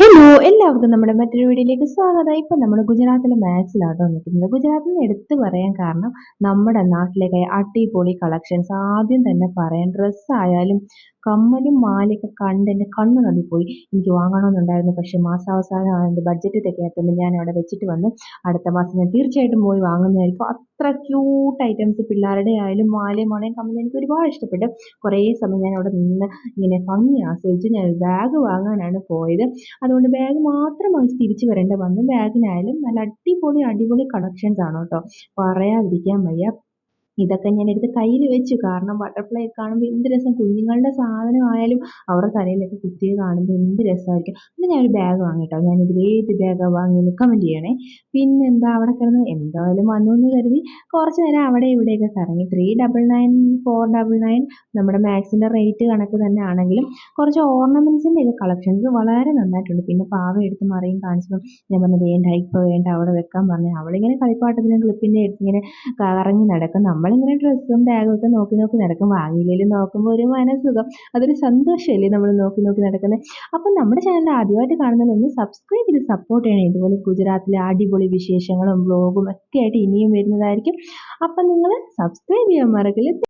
Hello എല്ലാവർക്കും നമ്മുടെ മറ്റൊരു വീഡിയോയിലേക്ക് സ്വാഗതം. ഇപ്പം നമ്മൾ ഗുജറാത്തിലെ മാക്സിലാട്ടോ നിൽക്കുന്നത്. ഗുജറാത്തിൽ നിന്ന് എടുത്തു പറയാൻ കാരണം നമ്മുടെ നാട്ടിലേക്ക് അടിപൊളി കളക്ഷൻസ് ആദ്യം തന്നെ പറയാൻ ഡ്രസ്സ് ആയാലും കമ്മലും മാലയൊക്കെ കണ്ട് എന്റെ കണ്ണ് തള്ളിപ്പോയി എനിക്ക് വാങ്ങണമെന്നുണ്ടായിരുന്നു. പക്ഷേ മാസാവസാനം എന്റെ ബഡ്ജറ്റ് തികയാത്തതുകൊണ്ട് ഞാൻ അവിടെ വെച്ചിട്ട് വന്ന്. അടുത്ത മാസം ഞാൻ തീർച്ചയായിട്ടും പോയി വാങ്ങുന്നതായിരിക്കും. അത്ര ക്യൂട്ട് ഐറ്റംസ് പിള്ളേരുടെ ആയാലും മാലയും മണയും കമ്മലും എനിക്ക് ഒരുപാട് ഇഷ്ടപ്പെട്ടു. കുറേ സമയം ഞാൻ അവിടെ നിന്ന് ഇങ്ങനെ ഭംഗി ആസ്വദിച്ച് ഞാൻ ഒരു ബാഗ് വാങ്ങാനാണ് പോയത്. അതുകൊണ്ട് ബാഗ് മാത്രം വാങ്ങിച്ച് തിരിച്ചു വരേണ്ട വന്നു. ബാഗിനായാലും നല്ല അടിപൊളി അടിപൊളി കളക്ഷൻസ് ആണ് കേട്ടോ. പറയാതിരിക്കാൻ വയ്യ. ഇതൊക്കെ ഞാൻ എടുത്ത് കയ്യിൽ വെച്ചു. കാരണം ബട്ടർഫ്ലൈ കാണുമ്പോൾ എന്ത് രസം? കുഞ്ഞുങ്ങളുടെ സാധനമായാലും അവരുടെ തലയിലൊക്കെ കുത്തിയത് കാണുമ്പോൾ എന്ത് രസമായിരിക്കും? പിന്നെ ഞാൻ ഒരു ബാഗ് വാങ്ങിട്ടോ. ഞാൻ ഇതിൽ ഏത് ബാഗാണ് വാങ്ങിയെന്ന് കമന്റ് ചെയ്യണേ. പിന്നെ എന്താ അവിടെ കിടന്ന് എന്തായാലും വന്നു എന്ന് കരുതി. കുറച്ച് നേരം അവിടെ ഇവിടെയൊക്കെ കറങ്ങി. Three double nine four double nine നമ്മുടെ മാക്സിന്റെ റേറ്റ് കണക്ക് തന്നെ ആണെങ്കിലും കുറച്ച് ഓർണമെന്റ്സിന്റെ ഒക്കെ കളക്ഷൻസ് വളരെ നന്നായിട്ടുണ്ട്. പിന്നെ പാവ എടുത്ത് മറിയും കാണിച്ചു ഞാൻ പറഞ്ഞു വേണ്ട ഇപ്പോൾ വേണ്ട അവിടെ വെക്കാൻ പറഞ്ഞു. അവളിങ്ങനെ കളിപ്പാട്ടത്തിനും ക്ലിപ്പിന്റെ എടുത്തിങ്ങനെ കറങ്ങി നടക്കും. നമ്മളിങ്ങനെ ഡ്രസ്സും ബാഗും ഒക്കെ നോക്കി നോക്കി നടക്കും. വാങ്ങിയില്ലെങ്കിലും നോക്കുമ്പോൾ ഒരു മനസ്സുഖം അതൊരു സന്തോഷമല്ലേ നമ്മൾ നോക്കി നോക്കി നടക്കുന്നത് അപ്പം നമ്മുടെ ചാനൽ ആദ്യമായിട്ട് കാണുന്നതൊന്ന് സബ്സ്ക്രൈബ് ചെയ്ത് സപ്പോർട്ട് ചെയ്യണം. ഇതുപോലെ ഗുജറാത്തിലെ അടിപൊളി വിശേഷങ്ങളും വ്ലോഗും ഒക്കെ ആയിട്ട് ഇനിയും വരുന്നതായിരിക്കും. അപ്പം നിങ്ങൾ സബ്സ്ക്രൈബ് ചെയ്യാൻ മറക്കില്ല.